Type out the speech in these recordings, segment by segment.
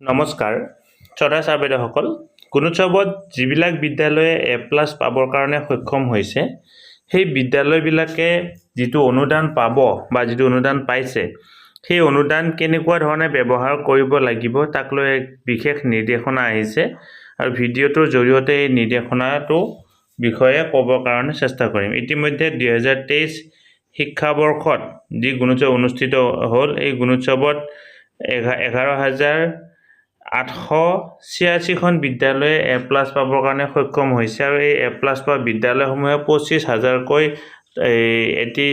নমস্কাৰ শ্ৰদ্ধা ছাৰ বাইদেউসকল গুণোৎসৱত যিবিলাক বিদ্যালয়ে এ প্লাছ পাবৰ কাৰণে সক্ষম হৈছে, সেই বিদ্যালয়বিলাকে যিটো অনুদান পাব বা যিটো অনুদান পাইছে, সেই অনুদান কেনেকুৱা ধৰণে ব্যৱহাৰ কৰিব লাগিব তাক লৈ এক বিশেষ নিৰ্দেশনা আহিছে আৰু ভিডিঅ'টোৰ জৰিয়তে এই নিৰ্দেশনাটো বিষয়ে ক'বৰ কাৰণে চেষ্টা কৰিম। ইতিমধ্যে দুহেজাৰ তেইছ শিক্ষাবৰ্ষত যি গুণোৎসৱ অনুষ্ঠিত হ'ল, এই গুণোৎসৱত এঘা, এঘাৰ হাজাৰ আঠশ ছিয়াশীখন বিদ্যালয়ে এ প্লাছ পাবৰ কাৰণে সক্ষম হৈছে আৰু এই এ প্লাছ পোৱা বিদ্যালয়সমূহে পঁচিছ হাজাৰকৈ এটি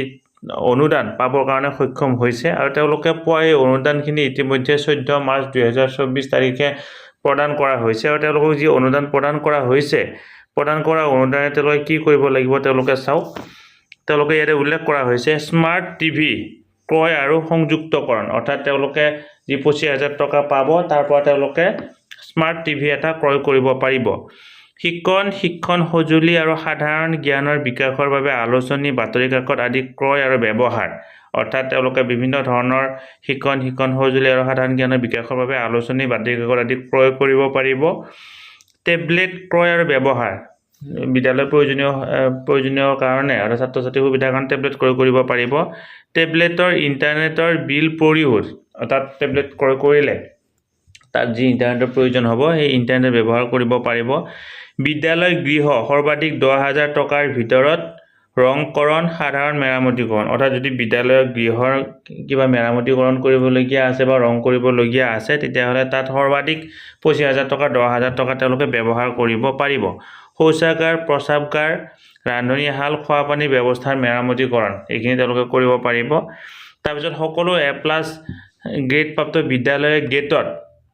অনুদান পাবৰ কাৰণে সক্ষম হৈছে আৰু তেওঁলোকে পোৱা এই অনুদানখিনি ইতিমধ্যে চৈধ্য মাৰ্চ দুহেজাৰ চৌবিছ তাৰিখে প্ৰদান কৰা হৈছে আৰু তেওঁলোকক যি অনুদান প্ৰদান কৰা হৈছে, প্ৰদান কৰা অনুদানে তেওঁলোকে কি কৰিব লাগিব তেওঁলোকে চাওক। তেওঁলোকে ইয়াতে উল্লেখ কৰা হৈছে, স্মাৰ্ট টিভি ক্ৰয় আৰু সংযুক্তকৰণ। অৰ্থাৎ তেওঁলোকে যি পঁচিছ হাজাৰ টকা পাব তাৰ পৰা তেওঁলোকে স্মাৰ্ট টিভি এটা ক্ৰয় কৰিব পাৰিব। শিক্ষণ শিক্ষণ সঁজুলি আৰু সাধাৰণ জ্ঞানৰ বিকাশৰ বাবে আলোচনী বাতৰি কাকত আদি ক্ৰয় আৰু ব্যৱহাৰ। অৰ্থাৎ তেওঁলোকে বিভিন্ন ধৰণৰ শিক্ষণ শিক্ষণ সঁজুলি আৰু সাধাৰণ জ্ঞানৰ বিকাশৰ বাবে আলোচনী বাতৰি কাকত আদি ক্ৰয় কৰিব পাৰিব। টেবলেট ক্ৰয় আৰু ব্যৱহাৰ। বিদ্যালয়ৰ প্ৰয়োজনীয় প্ৰয়োজনীয় কাৰণে আৰু ছাত্ৰ ছাত্ৰীৰ সুবিধাৰ কাৰণে টেবলেট ক্ৰয় কৰিব পাৰিব। টেবলেটৰ ইণ্টাৰনেটৰ বিল পৰিশোধ অৰ্থাৎ টেবলেট ক্ৰয় কৰিলে তাত যি ইণ্টাৰনেটৰ প্ৰয়োজন হ'ব সেই ইণ্টাৰনেট ব্যৱহাৰ কৰিব পাৰিব। বিদ্যালয় গৃহ সৰ্বাধিক দহ হাজাৰ টকাৰ ভিতৰত ৰংকৰণ সাধাৰণ মেৰামতিকৰণ। অৰ্থাৎ যদি বিদ্যালয়ৰ গৃহৰ কিবা মেৰামতিকৰণ কৰিবলগীয়া আছে বা ৰং কৰিবলগীয়া আছে তেতিয়াহ'লে তাত সৰ্বাধিক পঁচিছ হাজাৰ টকা দহ হাজাৰ টকা তেওঁলোকে ব্যৱহাৰ কৰিব পাৰিব। শৌচাগাৰ প্ৰস্ৰাৱগাৰ ৰান্ধনীশাল খোৱাপানী ব্যৱস্থাৰ মেৰামতিকৰণ এইখিনি তেওঁলোকে কৰিব পাৰিব। তাৰপিছত সকলো এ প্লাছ গ্ৰেডপ্ৰাপ্ত বিদ্যালয়ে গেটত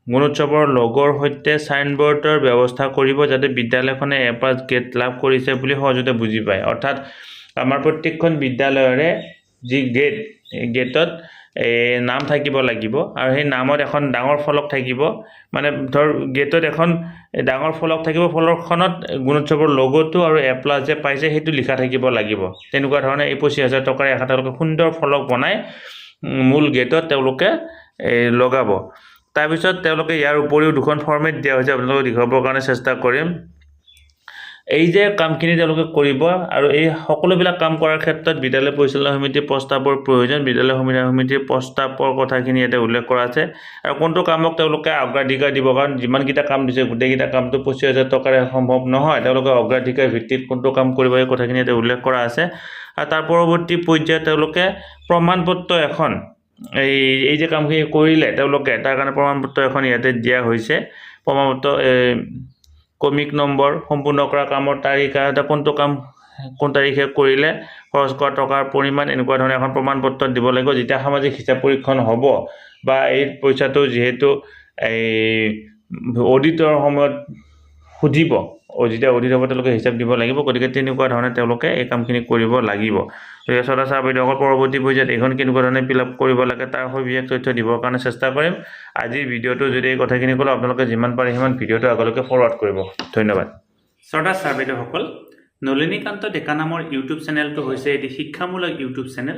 গুণোৎসৱৰ লগৰ সৈতে ছাইনবোৰ্ডৰ ব্যৱস্থা কৰিব যাতে বিদ্যালয়খনে এ প্লাছ গ্ৰেড লাভ কৰিছে বুলি সহজতে বুজি পায়। অৰ্থাৎ আমাৰ প্ৰত্যেকখন বিদ্যালয়ৰে যি গেট গেটত এই নাম থাকিব লাগিব। আৰু সেই নামত এখন ডাঙৰ ফলক থাকিব। মানে ধৰ গেটত এখন ডাঙৰ ফলক থাকিব। ফলকখনত গুণোৎসৱৰ লগটো আৰু এ প্লাছ যে পাইছে সেইটো লিখা থাকিব লাগিব। তেনেকুৱা ধৰণে এই পঁচিছ হাজাৰ টকাৰে এখন তেওঁলোকে সুন্দৰ ফলক বনাই মূল গেটত তেওঁলোকে লগাব। তাৰপিছত তেওঁলোকে ইয়াৰ উপৰিও দুখন ফৰ্মেট দিয়া হৈছে। আপোনালোকক দেখুৱাবৰ কাৰণে চেষ্টা কৰিম। এই যে কামখিনি তেওঁলোকে কৰিব আৰু এই সকলোবিলাক কাম কৰাৰ ক্ষেত্ৰত বিদ্যালয় পৰিচালনা সমিতিৰ প্ৰস্তাৱৰ প্ৰয়োজন। বিদ্যালয় সমিতি সমিতিৰ প্ৰস্তাৱৰ কথাখিনি ইয়াতে উল্লেখ কৰা আছে। আৰু কোনটো কামক তেওঁলোকে অগ্ৰাধিকাৰ দিব? কাৰণ যিমানকেইটা কাম দিছে, গোটেইকেইটা কামটো পঁচিছ হাজাৰ টকাৰে সম্ভৱ নহয়। তেওঁলোকে অগ্ৰাধিকাৰ ভিত্তিত কোনটো কাম কৰিব এই কথাখিনি ইয়াতে উল্লেখ কৰা আছে। আৰু তাৰ পৰৱৰ্তী পৰ্যায়ত তেওঁলোকে প্ৰমাণপত্ৰ এখন এই এই যে কামখিনি কৰিলে তেওঁলোকে, তাৰ কাৰণে প্ৰমাণপত্ৰ এখন ইয়াতে দিয়া হৈছে। প্ৰমাণপত্ৰ কমিক নম্বৰ সম্পূৰ্ণ কৰা কামৰ তাৰিখ আৰু কোনটো কাম কোন তাৰিখে কৰিলে খৰচ কৰা টকাৰ পৰিমাণ এনেকুৱা ধৰণে এখন প্ৰমাণপত্ৰ দিব লাগিব। যেতিয়া সামাজিক হিচাপ পৰীক্ষণ হ'ব বা এই পইচাটো যিহেতু এই অডিটৰ সময়ত সুধিব যেতিয়া অডিট হ'ব তেওঁলোকে হিচাপ দিব লাগিব, গতিকে তেনেকুৱা ধৰণে তেওঁলোকে এই কামখিনি কৰিব লাগিব। গতিকে শ্ৰদ্ধা ছাৰ বাইদেউসকল পৰৱৰ্তী পৰ্যায়ত এইখন কেনেকুৱা ধৰণে ফিল আপ কৰিব লাগে তাৰ সবিশেষ তথ্য দিবৰ কাৰণে চেষ্টা কৰিম। আজিৰ ভিডিঅ'টো যদি এই কথাখিনি ক'লোঁ আপোনালোকে যিমান পাৰে সিমান ভিডিঅ'টো আগলৈকে ফৰৱাৰ্ড কৰিব। ধন্যবাদ। শ্ৰদ্ধা ছাৰ বাইদেউসকল, নলিনীকান্ত ডেকা নামৰ ইউটিউব চেনেলটো হৈছে এটি শিক্ষামূলক ইউটিউব চেনেল